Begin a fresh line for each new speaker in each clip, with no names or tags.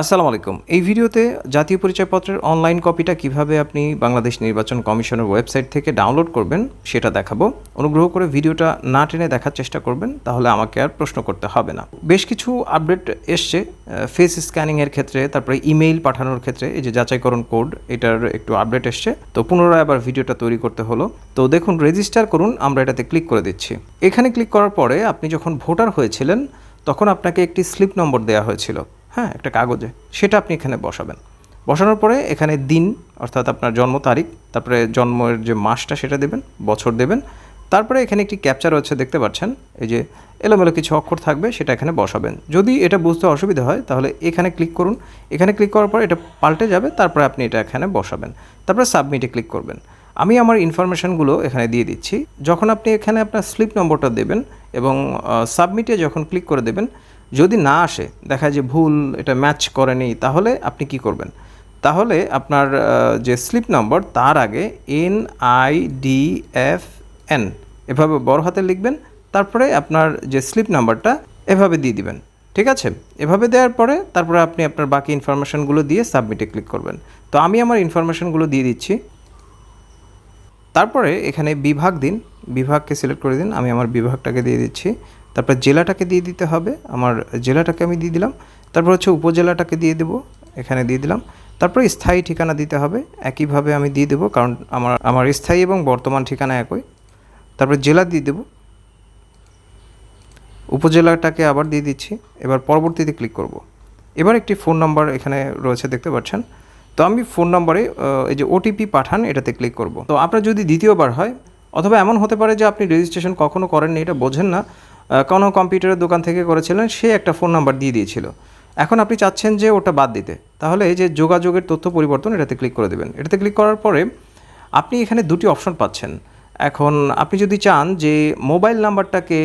আসসালামু আলাইকুম। এই ভিডিওতে জাতীয় পরিচয়পত্রের অনলাইন কপিটা কীভাবে আপনি বাংলাদেশ নির্বাচন কমিশনের ওয়েবসাইট থেকে ডাউনলোড করবেন, সেটা দেখাবো। অনুগ্রহ করে ভিডিওটা না টেনে দেখার চেষ্টা করবেন, তাহলে আমাকে আর প্রশ্ন করতে হবে না। বেশ কিছু আপডেট এসছে ফেস স্ক্যানিংয়ের ক্ষেত্রে, তারপরে ইমেইল পাঠানোর ক্ষেত্রে, এই যে যাচাইকরণ কোড এটার একটু আপডেট এসছে। তো পুনরায় আবার ভিডিওটা তৈরি করতে হলো। তো দেখুন রেজিস্টার করুন, আমরা এটাতে ক্লিক করে দিচ্ছি। এখানে ক্লিক করার পরে আপনি যখন ভোটার হয়েছিলেন, তখন আপনাকে একটি স্লিপ নম্বর দেওয়া হয়েছিল। হ্যাঁ একটা কাগজে। সেটা আপনি এখানে বসাবেন। বসানোর পরে এখানে দিন, অর্থাৎ আপনার জন্ম তারিখ, তারপরে জন্মের যে মাসটা সেটা দেবেন, বছর দেবেন। তারপরে এখানে একটি ক্যাপচার রয়েছে, দেখতে পাচ্ছেন? এই যে এলোমেলো কিছু অক্ষর থাকবে, সেটা এখানে বসাবেন। যদি এটা বুঝতে অসুবিধা হয়, তাহলে এখানে ক্লিক করুন। এখানে ক্লিক করার পর এটা পাল্টে যাবে, তারপরে আপনি এটা এখানে বসাবেন। তারপরে সাবমিটে ক্লিক করবেন। আমি আমার ইনফরমেশনগুলো এখানে দিয়ে দিচ্ছি। যখন আপনি এখানে আপনার স্লিপ নম্বরটা দেবেন এবং সাবমিটে যখন ক্লিক করে দেবেন যদি না আসে, দেখা যায় যে ভুল এটা ম্যাচ করেনি, তাহলে আপনি কি করবেন? তাহলে আপনার যে স্লিপ নম্বর তার আগে N I D F N এভাবে বড় হাতে লিখবেন, তারপরে আপনার যে স্লিপ নাম্বারটা এভাবে দিয়ে দিবেন। ঠিক আছে? এভাবে দেওয়ার পরে, তারপরে আপনি আপনার বাকি ইনফরমেশনগুলো দিয়ে সাবমিটে ক্লিক করবেন। তো আমি আমার ইনফরমেশনগুলো দিয়ে দিচ্ছি। তারপরে এখানে বিভাগ দিন। বিভাগকে সিলেক্ট করে দিন। আমি আমার বিভাগটাকে দিয়ে দিচ্ছি। তারপর জেলাটাকে দিয়ে দিতে হবে, আমার জেলাটাকে আমি দিয়ে দিলাম। তারপর হচ্ছে উপজেলাটাকে দিয়ে দেবো, এখানে দিয়ে দিলাম। তারপরে স্থায়ী ঠিকানা দিতে হবে, একইভাবে আমি দিয়ে দেবো, কারণ আমার আমার স্থায়ী এবং বর্তমান ঠিকানা একই। তারপর জেলা দিয়ে দেবো। উপজেলাটাকে আবার দিয়ে দিচ্ছি, এবার পরবর্তীতে ক্লিক করব। এবার একটি ফোন নাম্বার এখানে রয়েছে, দেখতে পাচ্ছেন? তো আমি ফোন নম্বরে এই যে ওটিপি পাঠান, এটাতে ক্লিক করব। তো আপনার যদি দ্বিতীয়বার হয়, অথবা এমন হতে পারে যে আপনি রেজিস্ট্রেশন কখনো করেননি, এটা বোঝেন না। কোনো কম্পিউটারের দোকান থেকে করেছিলেন, সে একটা ফোন নাম্বার দিয়ে দিয়েছিল। এখন আপনি চাচ্ছেন যে ওটা বাদ দিতে। তাহলে এই যে যোগাযোগের তথ্য পরিবর্তন, এটাতে ক্লিক করে দেবেন। এটাতে ক্লিক করার পরে আপনি এখানে দুটি অপশন পাচ্ছেন। এখন আপনি যদি চান যে মোবাইল নাম্বারটাকে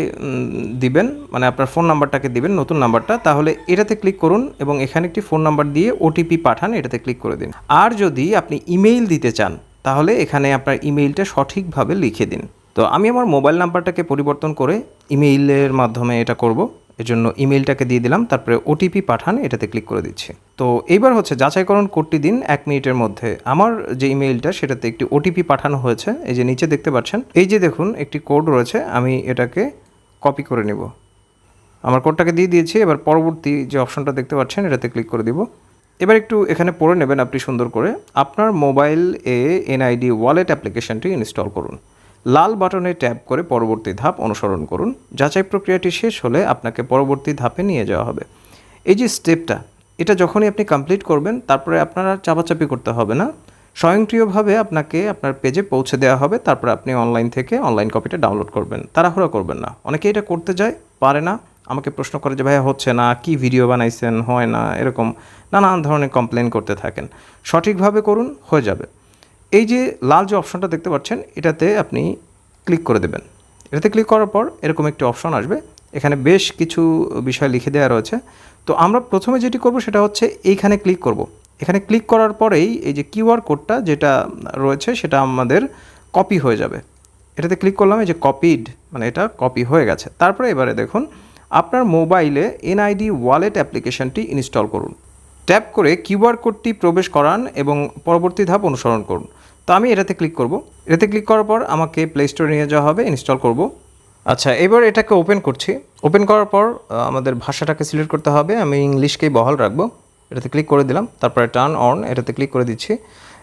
দিবেন মানে আপনার ফোন নাম্বারটাকে দিবেন, নতুন নাম্বারটা, তাহলে এটাতে ক্লিক করুন এবং এখানে একটি ফোন নাম্বার দিয়ে ওটিপি পাঠান, এটাতে ক্লিক করে দিন। আর যদি আপনি ইমেইল দিতে চান, তাহলে এখানে আপনার ইমেইলটা সঠিকভাবে লিখে দিন। তো আমি আমার মোবাইল নাম্বারটাকে পরিবর্তন করে ইমেইলের মাধ্যমে এটা করব। এজন্য ইমেইলটাকে দিয়ে দিলাম, তারপরে ওটিপি পাঠান, এটাতে ক্লিক করে দিচ্ছি। তো এইবার হচ্ছে যাচাইকরণ কোডটি দিন এক মিনিটের মধ্যে। আমার যে ইমেইলটা, সেটাতে একটি ওটিপি পাঠানো হয়েছে, এই যে নিচে দেখতে পাচ্ছেন। এই যে দেখুন, একটি কোড রয়েছে, আমি এটাকে কপি করে নেব। আমার কোডটাকে দিয়ে দিয়েছি, এবার পরবর্তী যে অপশনটা দেখতে পাচ্ছেন, এটাতে ক্লিক করে দিব। এবার একটু এখানে পড়ে নেবেন আপনি সুন্দর করে। আপনার মোবাইল এ এনআইডি ওয়ালেট অ্যাপ্লিকেশনটি ইনস্টল করুন। লাল বাটনে ট্যাপ করে পরবর্তী ধাপ অনুসরণ করুন। যাচাই প্রক্রিয়াটি শেষ হলে আপনাকে পরবর্তী ধাপে নিয়ে যাওয়া হবে। এই যে স্টেপটা, এটা যখনই আপনি কমপ্লিট করবেন, তারপরে আপনার চাপাচাপি করতে হবে না। স্বয়ংক্রিয়ভাবে আপনাকে আপনার পেজে পৌঁছে দেওয়া হবে, তারপর আপনি অনলাইন থেকে অনলাইন কপিটা ডাউনলোড করবেন। তাড়াহুড়া করবেন না। অনেকে এটা করতে যায়, পারে না। আমাকে প্রশ্ন করে যে, ভাইয়া, হচ্ছে না, কি ভিডিও বানাইছেন? হয় না? এরকম নানান ধরনের কমপ্লেন করতে থাকেন। সঠিকভাবে করুন, হয়ে যাবে। এই যে লাল যে অপশনটা দেখতে পাচ্ছেন, এটাতে আপনি ক্লিক করে দেবেন। এটাতে ক্লিক করার পর এরকম একটি অপশন আসবে। এখানে বেশ কিছু বিষয় লিখে দেওয়া রয়েছে। তো আমরা প্রথমে যেটি করব সেটা হচ্ছে এইখানে ক্লিক করব। এখানে ক্লিক করার পরেই এই যে কিউআর কোডটা যেটা রয়েছে, সেটা আমাদের কপি হয়ে যাবে। এটাতে ক্লিক করলাম, এই যে কপিড মানে এটা কপি হয়ে গেছে। তারপরে এবারে দেখুন, আপনার মোবাইলে এনআইডি ওয়ালেট অ্যাপ্লিকেশনটি ইনস্টল করুন। ট্যাপ করে কিউআর কোডটি প্রবেশ করান এবং পরবর্তী ধাপ অনুসরণ করুন। তো আমি এটাতে ক্লিক করব। এটাতে ক্লিক করার পর আমাকে প্লে স্টোরে নিয়ে যাওয়া হবে ইনস্টল করব। আচ্ছা এবার এটাকে ওপেন করছি। ওপেন করার পর আমাদের ভাষাটাকে সিলেক্ট করতে হবে। আমি ইংলিশকেই বহাল রাখব। এটাতে ক্লিক করে দিলাম। তারপরে টার্ন অন এটাতে ক্লিক করে দিচ্ছি।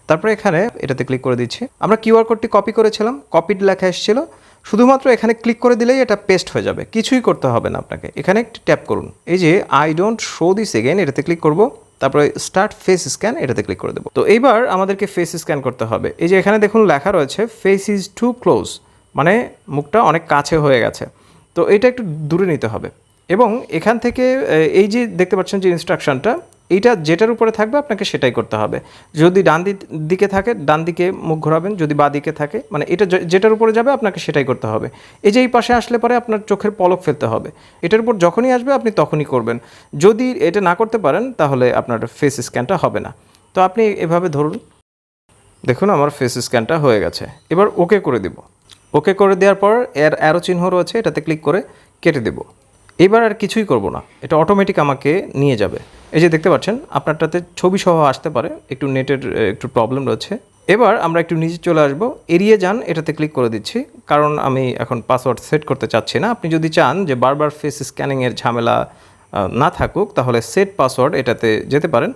তারপরে এখানে, এটাতে ক্লিক করে দিচ্ছি। আমরা কিউআর কোডটি কপি করেছিলাম। কপিড লেখা এসেছিল। শুধুমাত্র এখানে ক্লিক করে দিলেই এটা পেস্ট হয়ে যাবে। কিছুই করতে হবে না আপনাকে। এখানে একটি ট্যাপ করুন। এই যে I don't show this again এটাতে ক্লিক করব। তারপরে স্টার্ট ফেস স্ক্যান এটাতে ক্লিক করে দেবো। তো এইবার আমাদেরকে ফেস স্ক্যান করতে হবে। এই যে এখানে দেখুন লেখা রয়েছে ফেস ইজ টু ক্লোজ মানে মুখটা অনেক কাছে হয়ে গেছে। তো এটা একটু দূরে নিতে হবে। এবং এখান থেকে এই যে দেখতে পাচ্ছেন যে ইনস্ট্রাকশনটা এইটা যেটার উপরে থাকবে আপনাকে সেটাই করতে হবে। যদি ডান দিকে থাকে, ডান দিকে মুখ ঘোরাবেন, যদি বা দিকে থাকে মানে এটা যেটার উপরে যাবে আপনাকে সেটাই করতে হবে। এই যে এই পাশে আসলে পরে আপনার চোখের পলক ফেলতে হবে। এটার উপর যখনই আসবে আপনি তখনই করবেন। যদি এটা না করতে পারেন, তাহলে আপনার ফেস স্ক্যানটা হবে না। তো আপনি এভাবে ধরুন। দেখুন আমার ফেস স্ক্যানটা হয়ে গেছে। এবার ওকে করে দিব। ওকে করে দেওয়ার পর এর অ্যারো চিহ্ন রয়েছে, এটাতে ক্লিক করে কেটে দেব। এবার আর কিছুই করব না। এটা অটোমেটিক আমাকে নিয়ে যাবে। এই যে দেখতে পাচ্ছেন, আপনারটাতে ছবি সহ আসতে পারে। একটু নেটের একটু প্রবলেম রয়েছে। এবার আমরা একটু নিচে চলে আসব। এড়িয়ে যান, এটাতে ক্লিক করে দিচ্ছি। কারণ আমি এখন পাসওয়ার্ড সেট করতে চাচ্ছি না। আপনি যদি চান যে বারবার ফেস স্ক্যানিংয়ের ঝামেলা না থাকুক, তাহলে সেট পাসওয়ার্ড এটাতে যেতে পারেন।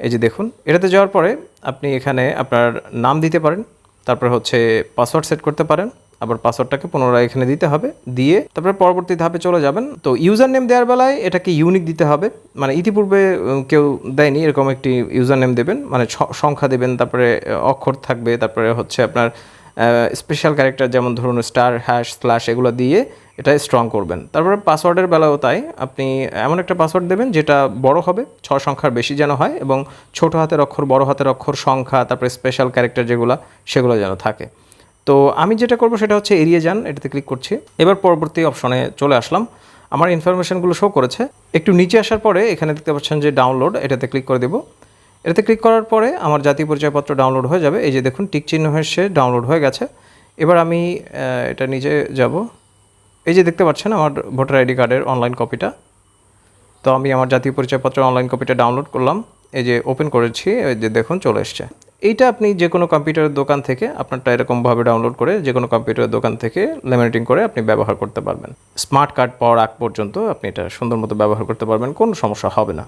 এই যে দেখুন, এটাতে যাওয়ার পরে আপনি এখানে আপনার নাম দিতে পারেন। তারপরে হচ্ছে পাসওয়ার্ড সেট করতে পারেন। আবার পাসওয়ার্ডটাকে পুনরায় এখানে দিতে হবে, দিয়ে তারপরে পরবর্তী ধাপে চলে যাবেন। তো ইউজার নেম দেওয়ার বেলায় এটাকে ইউনিক দিতে হবে মানে ইতিপূর্বে কেউ দেয়নি, এরকম একটি ইউজার নেম দেবেন মানে সংখ্যা দেবেন, তারপরে অক্ষর থাকবে, তারপরে হচ্ছে আপনার স্পেশাল ক্যারেক্টার যেমন ধরুন স্টার হ্যাশ স্ল্যাশ এগুলো দিয়ে এটা স্ট্রং করবেন। তারপরে পাসওয়ার্ডের বেলাও তাই, আপনি এমন একটা পাসওয়ার্ড দেবেন যেটা বড় হবে, ছ সংখ্যার বেশি যেন হয়, এবং ছোট হাতের অক্ষর, বড় হাতের অক্ষর, সংখ্যা, তারপরে স্পেশাল ক্যারেক্টার যেগুলো, সেগুলো যেন থাকে। তো আমি যেটা করব সেটা হচ্ছে এড়িয়ে যান, এটাতে ক্লিক করছি। এবার পরবর্তী অপশনে চলে আসলাম। আমার ইনফরমেশনগুলো শো করেছে। একটু নিচে আসার পরে এখানে দেখতে পাচ্ছেন যে ডাউনলোড এটাতে ক্লিক করে দেবো। এটাতে ক্লিক করার পরে আমার জাতীয় পরিচয়পত্র ডাউনলোড হয়ে যাবে। এই যে দেখুন টিক চিহ্ন এসে ডাউনলোড হয়ে গেছে। এবার আমি এটা নিজে যাব। এই যে দেখতে পাচ্ছেন আমার ভোটার আইডি কার্ডের অনলাইন কপিটা তো আমি আমার জাতীয় পরিচয়পত্রের অনলাইন কপিটা ডাউনলোড করলাম। এই যে ওপেন করেছি, এই যে দেখুন চলে এসছে। এইটা আপনি যে কোনো কম্পিউটারের দোকান থেকে আপনারটা এরকমভাবে ডাউনলোড করে যে কোনো কম্পিউটারের দোকান থেকে লেমিনেটিং করে আপনি ব্যবহার করতে পারবেন। স্মার্ট কার্ড পাওয়ার আগ পর্যন্ত আপনি এটা সুন্দর মতো ব্যবহার করতে পারবেন, কোনো সমস্যা হবে না।